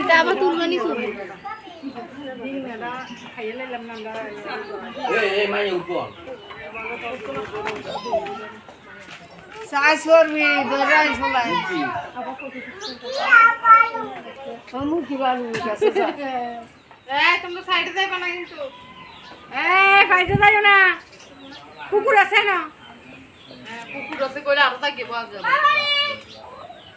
এটা আবার তুললো নি। ছবি এই মাই উঠবো সাইজ করবি বেড়াই সবাই আমি কি বালু কাছে যা এই তোমরা সাইডে যাইবা না কিন্তু? এ খাইতে যাইও না। কুকুর আছে না? কুকুর আছে কইলে আরও থাকিব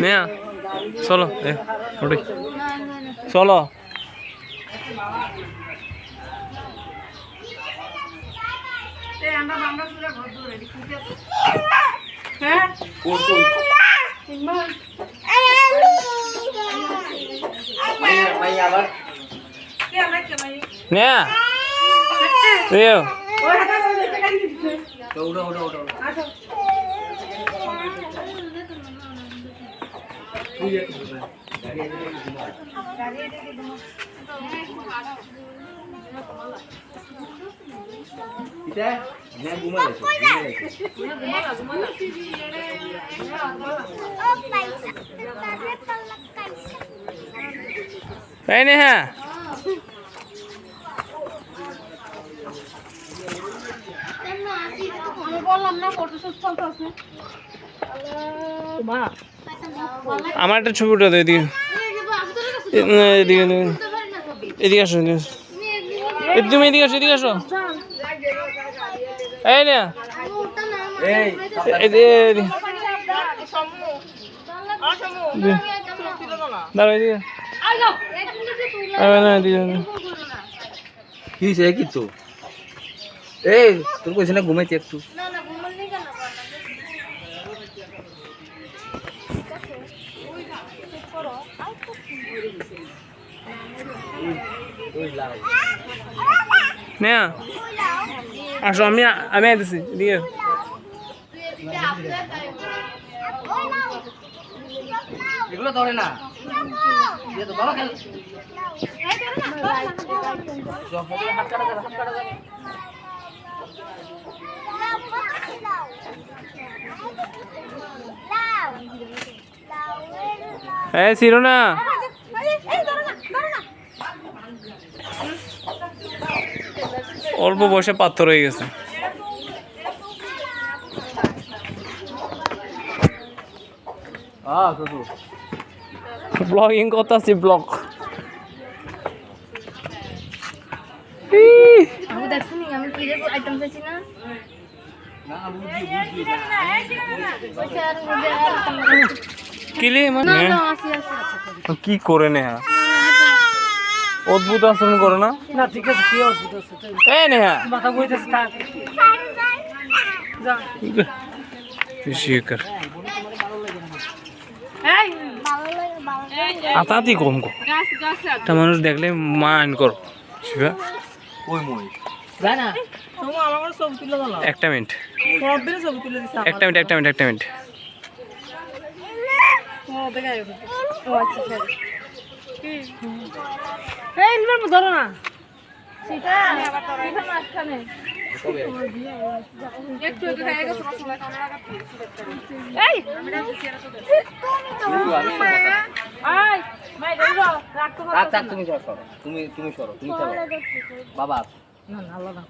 নেয়া চলো এ উঠি। চলো। বাংলা সুরা ঘর দূরে দিকে হ্যাঁ কোন কোন মাই মাই আবার কে আমরা কে ভাই নেয়া এ ওই হাতে দেখতে কাটি দিচ্ছে তো আমার একটা ছবি উঠে দে এদিকে। এদিকে এদিকে। আসো, এদিকে তুমি এদিকে আসো এদিকে আসো। এই না। এদিকে এদিকে। কি তো? এই, তোর কইছ না ঘুমাইতে একটু। নেয়া। আসো আমি আমি আইতেছি এদিকে এগুলো ধরে না। দিয়ে বাবা খেল। হাত কাটা যাবে হাত কাটা যাবে। এই ছিল না অল্প বয়সে পাথর হয়ে গেছে। ব্লগিং করতেছি ব্লগ কি করে নেহা অদ্ভুত আচরণ করে না? না ঠিক আছে কি অদ্ভুত আছে এই নেহা। মাথা বইতেছে থাক। যা। শিকার আতাতি কম কর। একটা মানুষ দেখলে মান কর। শিবা। ওই মই? একটা মিনিট। একটা মিনিট একটা মিনিট একটা মিনিট। ও দেখা ও আচ্ছা স্যার এই নিবার ধরো না। তুমি সরো তুমি তুমি সরো তুমি চলো বাবা। না না আল্লাহ না